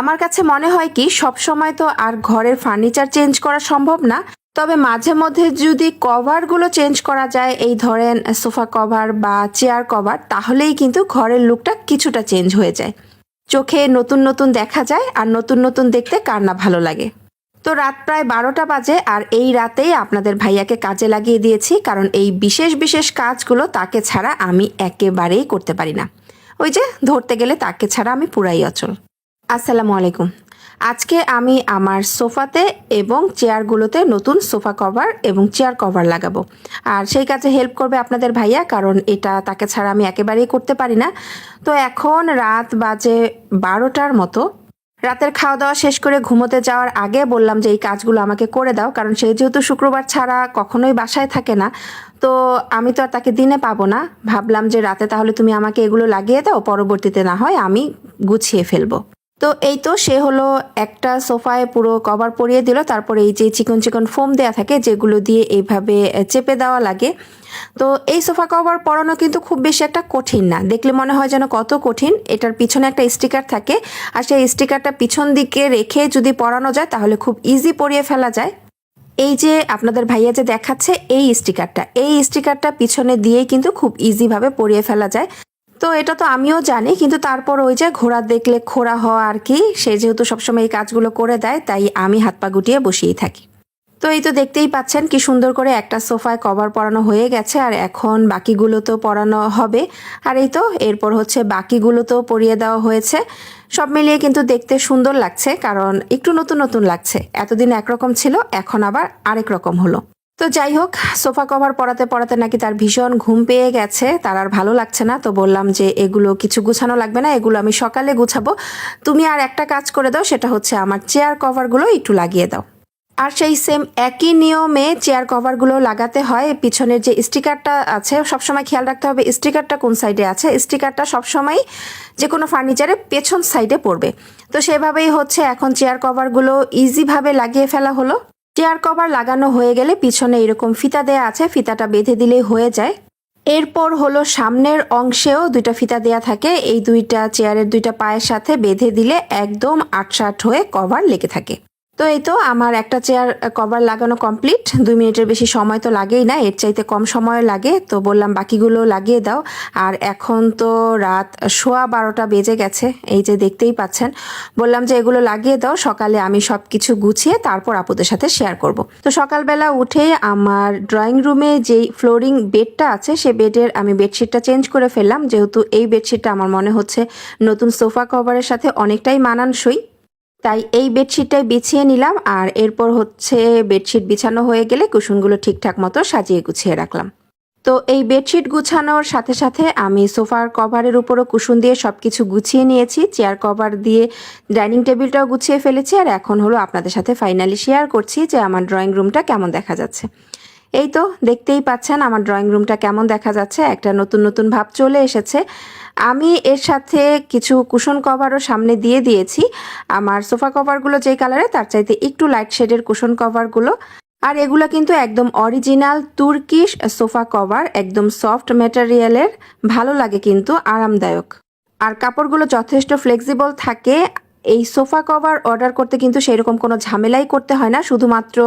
আমার কাছে মনে হয় কি সব সময় তো আর ঘরের ফার্নিচার চেঞ্জ করা সম্ভব না। তবে মাঝে মধ্যে যদি কভারগুলো চেঞ্জ করা যায়, এই ধরেন সোফা কভার বা চেয়ার কভার তাহলেই কিন্তু ঘরের লুকটা কিছুটা চেঞ্জ হয়ে যায়। চোখে নতুন নতুন দেখা যায় আর নতুন নতুন দেখতে কার না ভালো লাগে। তো রাত প্রায় বারোটা বাজে আর এই রাতেই আপনাদের ভাইয়াকে কাজে লাগিয়ে দিয়েছি, কারণ এই বিশেষ বিশেষ কাজগুলো তাকে ছাড়া আমি একেবারেই করতে পারি না। ওই যে ধরতে গেলে তাকে ছাড়া আমি পুরাই অচল। আসসালামু আলাইকুম। আজকে আমি আমার সোফাতে এবং চেয়ারগুলোতে নতুন সোফা কভার এবং চেয়ার কভার লাগাবো। আর সেই কাজে হেল্প করবে আপনাদের ভাইয়া, কারণ এটা তাকে ছাড়া আমি একেবারেই করতে পারি না। তো এখন রাত বাজে বারোটার মতো। রাতের খাওয়া দাওয়া শেষ করে ঘুমোতে যাওয়ার আগে বললাম যে এই কাজগুলো আমাকে করে দাও, কারণ সে যেহেতু শুক্রবার ছাড়া কখনোই বাসায় থাকে না, তো আমি তো আর তাকে দিনে পাবো না। ভাবলাম যে রাতে তাহলে তুমি আমাকে এগুলো লাগিয়ে দাও, পরবর্তীতে না হয় আমি গুছিয়ে ফেলব। তো এই তো সে হলো একটা সোফায় পুরো কভার পরিয়ে দিল, তারপরে এই যে চিকন চিকন ফোম দেয়া থাকে যেগুলো দিয়ে এইভাবে চেপে দেওয়া লাগে। তো এই সোফা কভার পরানো কিন্তু খুব বেশি একটা কঠিন না, দেখলে মনে হয় যেন কত কঠিন। এটার পিছনে একটা স্টিকার থাকে, আর সেই স্টিকারটা পিছন দিকে রেখে যদি পরানো যায় তাহলে খুব ইজি পরিয়ে ফেলা যায়। এই যে আপনাদের ভাইয়া যে দেখাচ্ছে এই স্টিকারটা এই স্টিকারটা পিছনে দিয়েই কিন্তু খুব ইজিভাবে পরিয়ে ফেলা যায়। তো এটা তো আমিও জানি, কিন্তু তারপর ওই যে ঘোড়া দেখলে খোড়া হওয়া আর কি, সে যেহেতু সবসময় এই কাজগুলো করে দেয়, তাই আমি হাত পা গুটিয়ে বসেই থাকি। তো এই তো দেখতেই পাচ্ছেন কি সুন্দর করে একটা সোফায় কভার পরানো হয়ে গেছে, আর এখন বাকিগুলো তো পরানো হবে। আর এই তো এরপর হচ্ছে বাকিগুলো তো পরিয়ে দেওয়া হয়েছে। সব মিলিয়ে কিন্তু দেখতে সুন্দর লাগছে, কারণ একটু নতুন নতুন লাগছে। এতদিন একরকম ছিল, এখন আবার আরেক রকম হলো। তো যাই হোক, সোফা কভার পরাতে পরাতে নাকি তার ভীষণ ঘুম পেয়ে গেছে। তার আর ভালো লাগছে না, তো বললাম যে এগুলো কিছু গুছানো লাগবে না, এগুলো আমি সকালে গুছাবো। তুমি আর একটা কাজ করে দাও, সেটা হচ্ছে আমার চেয়ার কভারগুলো একটু লাগিয়ে দাও। আর সেই সেম একই নিয়মে চেয়ার কভারগুলো লাগাতে হয়। পিছনের যে স্টিকারটা আছে, সবসময় খেয়াল রাখতে হবে স্টিকারটা কোন সাইডে আছে। স্টিকারটা সবসময় যে কোনো ফার্নিচারের পেছন সাইডে পড়বে। তো সেভাবেই হচ্ছে, এখন চেয়ার কভারগুলো ইজিভাবে লাগিয়ে ফেলা হলো। চেয়ার কভার লাগানো হয়ে গেলে পিছনে এরকম ফিতা দেয়া আছে, ফিতাটা বেঁধে দিলেই হয়ে যায়। এরপর হলো সামনের অংশেও দুইটা ফিতা দেয়া থাকে, এই দুইটা চেয়ারের দুইটা পায়ের সাথে বেঁধে দিলে একদম আটসাট হয়ে কভার লেগে থাকে। তো এই তো আমার একটা চেয়ার কভার লাগানো কমপ্লিট দুই মিনিটের বেশি সময় তো লাগেই না, এর চাইতে কম সময় লাগে। তো বললাম, বাকিগুলো লাগিয়ে দাও। আর এখন তো রাত সোয়া বারোটা বেজে গেছে, এই যে দেখতেই পাচ্ছেন। বললাম যে এগুলো লাগিয়ে দাও, সকালে আমি সব কিছু গুছিয়ে তারপর আপুদের সাথে শেয়ার করব। তো সকালবেলা উঠে আমার ড্রয়িং রুমে যেই ফ্লোরিং বেডটা আছে, সে বেডের আমি বেডশিটটা চেঞ্জ করে ফেললাম। যেহেতু এই বেডশিটটা আমার মনে হচ্ছে নতুন সোফা কভারের সাথে অনেকটাই মানানসই। তাই এই বেডশিটটাই বিছিয়ে নিলাম আর এরপর হচ্ছে বেডশিট বিছানো হয়ে গেলে কুশনগুলো ঠিকঠাক মতো সাজিয়ে গুছিয়ে রাখলাম। তো এই বেডশিট গুছানোর সাথে সাথে আমি সোফার কভারের উপরও কুশন দিয়ে সব কিছু গুছিয়ে নিয়েছি, চেয়ার কভার দিয়ে ডাইনিং টেবিলটাও গুছিয়ে ফেলেছি আর এখন হলো আপনাদের সাথে ফাইনালি শেয়ার করছি যে আমার ড্রয়িং রুমটা কেমন দেখা যাচ্ছে। এই তো দেখতেই পাচ্ছেন আমার ড্রয়িং রুমটা কেমন দেখা যাচ্ছে। একটা নতুন নতুন ভাব চলে এসেছে। আমি এর সাথে কিছু কুশন কভারও সামনে দিয়ে দিয়েছি। আমার সোফা কভারগুলো যেই কালারে তার চাইতে একটু লাইট শেডের কুশন কভারগুলো আর এগুলো কিন্তু একদম অরিজিনাল তুর্কিশ সোফা কভার একদম সফট ম্যাটেরিয়ালের ভালো লাগে কিন্তু, আরামদায়ক। আর কাপড়গুলো যথেষ্ট ফ্লেক্সিবল থাকে। এই সোফা কভার অর্ডার করতে কিন্তু সেরকম কোনো ঝামেলাই করতে হয় না। শুধুমাত্র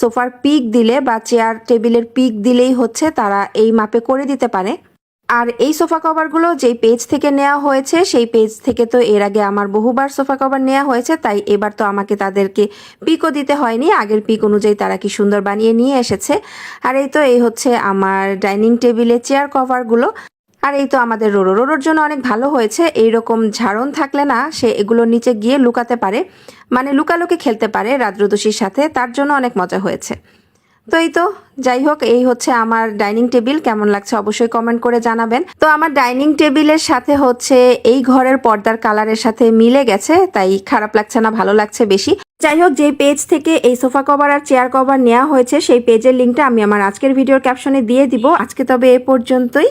সোফার পিক দিলে বা চেয়ার টেবিলের পিক দিলেই হচ্ছে, তারা এই মাপে করে দিতে পারে। আর এই সোফা কভারগুলো যেই পেজ থেকে নেওয়া হয়েছে, সেই পেজ থেকে তো এর আগে আমার বহুবার সোফা কভার নেওয়া হয়েছে, তাই এবার তো আমাকে তাদেরকে পিকও দিতে হয়নি। আগের পিক অনুযায়ী তারা কি সুন্দর বানিয়ে নিয়ে এসেছে। আর এই তো, এই হচ্ছে আমার ডাইনিং টেবিলে চেয়ার কভারগুলো। আর এই তো আমাদের রোরো। রোরোর জন্য অনেক ভালো হয়েছে। এইরকম ঝাড়ন থাকলে না, সে এগুলোর নিচে গিয়ে লুকাতে পারে। মানে লুকালুকি খেলতে পারে রাদ্রদোষীর সাথে। তার জন্য অনেক মজা হয়েছে। তো এই তো, যাই হোক, এই হচ্ছে আমার ডাইনিং টেবিল। কেমন লাগছে অবশ্যই কমেন্ট করে জানাবেন। তো আমার ডাইনিং টেবিলের সাথে হচ্ছে এই ঘরের পর্দার কালারের সাথে মিলে গেছে, তাই খারাপ লাগছে না, ভালো লাগছে বেশি। যাই হোক যে পেজ থেকে এই সোফা কভার আর চেয়ার কভার নেওয়া হয়েছে, সেই পেজের লিঙ্কটা আমি আমার আজকের ভিডিওর ক্যাপশনে দিয়ে দিব। আজকে তবে এ পর্যন্তই।